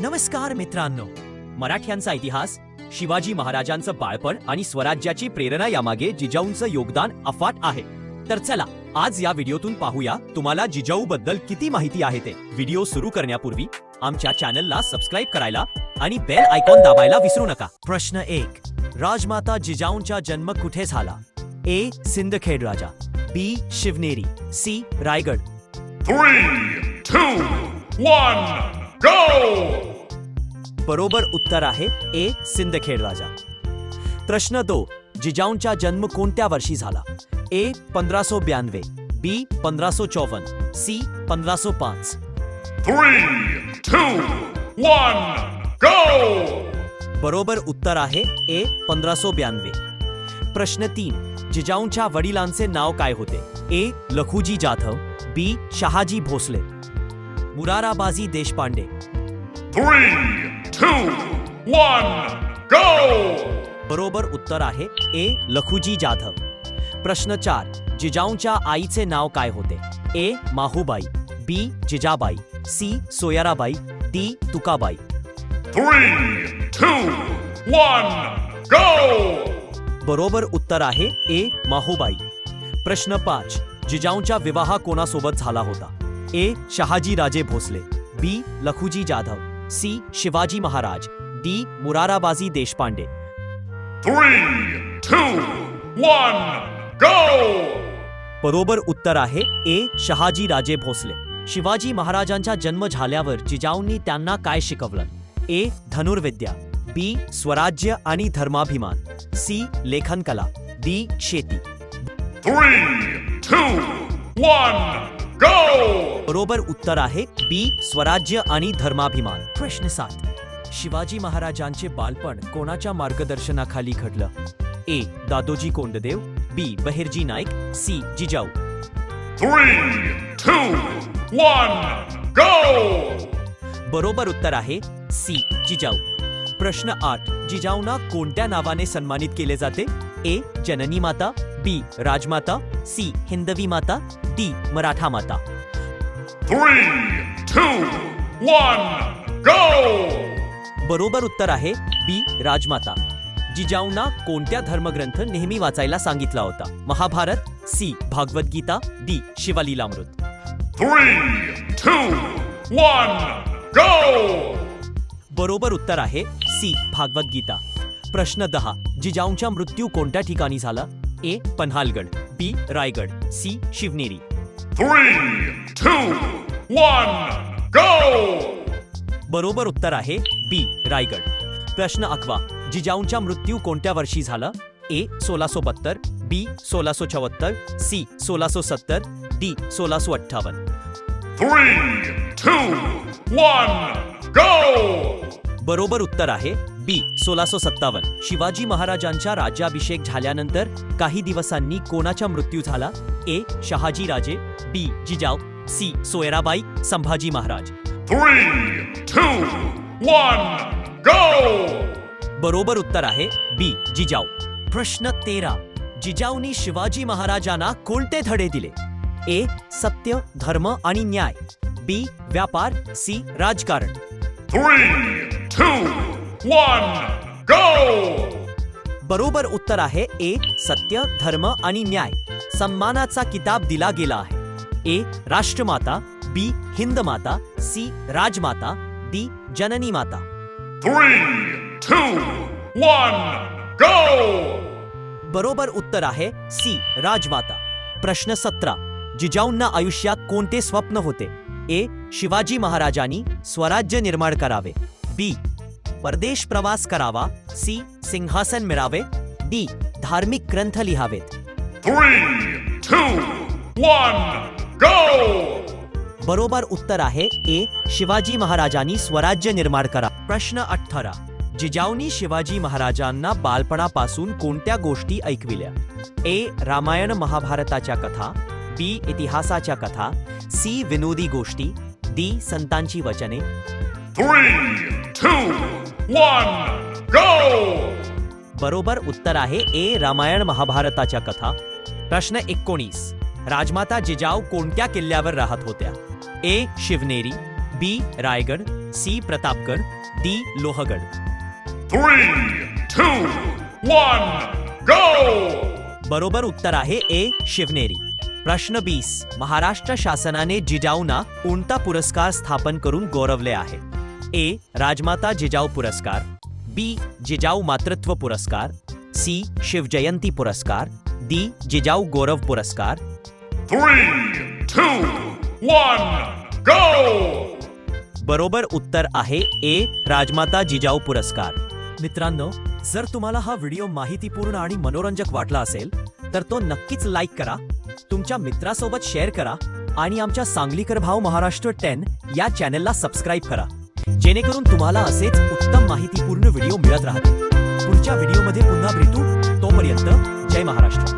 नमस्कार मित्रांनो. मराठ्यांचा इतिहास शिवाजी महाराजांचं बाळपण आणि स्वराज्याची प्रेरणा यामागे जिजाऊंचं योगदान अफाट आहे. तर चला आज या व्हिडिओतून पाहूया तुम्हाला जिजाऊ बद्दल किती माहिती आहे ते. व्हिडिओ सुरू करण्यापूर्वी आमच्या चॅनलला सबस्क्राईब करायला आणि बेल आयकॉन दाबायला विसरू नका. प्रश्न एक राजमाता जिजाऊंचा जन्म कुठे झाला? A Sindkhed Raja. B Shivneri. C Raigad. Three, two, one, go! बरोबर उत्तर आहे ए सिंदखेड राजा. प्रश्न दो जिजाऊंचा जन्म कोणत्या वर्षी झाला? ए पंधरासो ब्याण्णवे बी पंधरासो चौवन सी पंधरासो पाच! बरोबर उत्तर आहे ए पंधरासो ब्याण्णवे प्रश्न तीन जिजाऊंच्या वडिलांचे नाव काय होते? ए लखुजी जाधव बी Shahaji Bhosale. मुराराबाजी Deshpande. Three, two, one, go! बरोबर उत्तर आहे ए लखुजी जाधव. प्रश्न चार जिजाऊंच्या आईचे नाव काय होते? A Mahubai B Jijabai C Soyarabai D Tukabai. Three, two, one, go! बरोबर उत्तर आहे ए माहूबाई. प्रश्न पाच जिजाऊंचा विवाह कोणासोबत झाला होता? A Shahaji Raje Bhosale B Lakhuji Jadhav. C. Shivaji Maharaj D. Murarbaji Deshpande. Three, two, one, go! बरोबर उत्तर आहे ए. शहाजी राजे भोसले. शिवाजी महाराजांचा जन्म झाल्यावर जिजाऊंनी त्यांना काय शिकवलं? ए. धनुर्विद्या. बी. स्वराज्य आणि धर्माभिमान. सी. लेखनकला. डी. शेती. Three, two, one, go! बरोबर उत्तर आहे बी स्वराज्य आणि धर्माभिमान. प्रश्न सात. शिवाजी महाराजांचे बालपण कोणाच्या मार्गदर्शनाखाली घडलं? A Dadoji Konddev B Baharji Naik C Jijau. Three, two, one, go! बरोबर उत्तर आहे सी जिजाऊ. प्रश्न आठ. जिजाऊंना कोणत्या नावाने सन्मानित केले जाते? ए जननी माता बी राजमाता सी हिंदवी माता डी मराठा माता. Three, two, one, go! बरोबर उत्तर आहे बी राजमाता. जिजाऊंना कोणत्या धर्मग्रंथ नेहमी वाचायला सांगितला होता? Mahabharat C Bhagavad Gita D Shivlilamrut. Three, two, one, go! बरोबर उत्तर आहे सी भागवद्गीता. प्रश्न दहा. जिजाऊंचा मृत्यू कोणत्या ठिकाणी झाला? A Panhalgad B Raigad C Shivneri. Three, two, one, go! बरोबर उत्तर आहे बी रायगड प्रश्न अकवा जिजाऊंचा मृत्यू कोणत्या वर्षी झाला? ए सोळासो बत्तर बी सोळासो चौहत्तर सी सोळासो सत्तर डी सोळासो अठ्ठावन्न Three, two, one, go! बरोबर उत्तर आहे बी सोळासो सत्तावन्न. शिवाजी महाराजांचा राज्याभिषेक झाल्यानंतर काही दिवसांनी कोणाचा मृत्यू झाला? A Shahaji Raje B Jijau C Soyarabai Sambhaji Maharaj. Three, two, one, go! बरोबर उत्तर आहे बी जिजाऊ. प्रश्न तेरा. जिजाऊनी शिवाजी महाराजांना कोणते धडे दिले? ए सत्य धर्म आणि न्याय. बी व्यापार. सी राजकारण. Three, two, one, go! बरोबर उत्तर आहे ए सत्य धर्म आणि न्याय. सन्मानाचा किताब दिला गेला आहे. ए राष्ट्रमाता बी हिंद माता सी राजमाता डी जननी माता Three, two, one, go! बरोबर उत्तर आहे सी राजमाता. प्रश्न सतरा. जिजाऊंना आयुष्यात कोणते स्वप्न होते? ए शिवाजी महाराजांनी स्वराज्य निर्माण करावे. बी परदेश प्रवास करावा. सी. सिंहासन मिळावे डी. धार्मिक ग्रंथ लिहावेत. Three, two, one, go! बरोबर उत्तर आहे ए. शिवाजी महाराजांनी स्वराज्य निर्माण करा. प्रश्न अठरा. जिजाऊनी शिवाजी महाराजांना बालपणापासून कोणत्या गोष्टी ऐकविल्या? ए. रामायण महाभारताच्या कथा. बी. इतिहासाच्या कथा. सी. विनोदी गोष्टी. डी. संतांची वचने. Three, two, one, go! बरोबर उत्तर आहे ए रामायण महाभारताच्या कथा. प्रश्न एकोणीस. राजमाता जिजाऊ कोणत्या किल्ल्यावर राहत होत्या? A Shivneri B Raigad C Pratapgad D Lohgad. Three, two, one, go! बरोबर उत्तर आहे ए शिवनेरी. प्रश्न बीस महाराष्ट्र शासनाने जिजाऊंना कोणता पुरस्कार स्थापन करून गौरवले आहे. ए राजमाता जिजाऊ पुरस्कार. बी जिजाऊ मातृत्व पुरस्कार. सी शिवजयंती पुरस्कार. डी जिजाऊ गौरव पुरस्कार. Three, two, one, go! बरोबर उत्तर आहे ए राजमाता जिजाऊ पुरस्कार. मित्रांनो जर तुम्हाला हा व्हिडिओ माहितीपूर्ण आणि मनोरंजक वाटला असेल तर तो नक्कीच लाईक करा तुमच्या मित्रासोबत शेअर करा आणि आमच्या सांगलीकर भाव महाराष्ट्र टेन या चॅनलला सबस्क्राईब करा. जेणेकरून तुम्हाला असेच उत्तम माहितीपूर्ण व्हिडिओ मिळत राहतील. पुढच्या व्हिडिओमध्ये पुन्हा भेटू. तोपर्यंत जय महाराष्ट्र.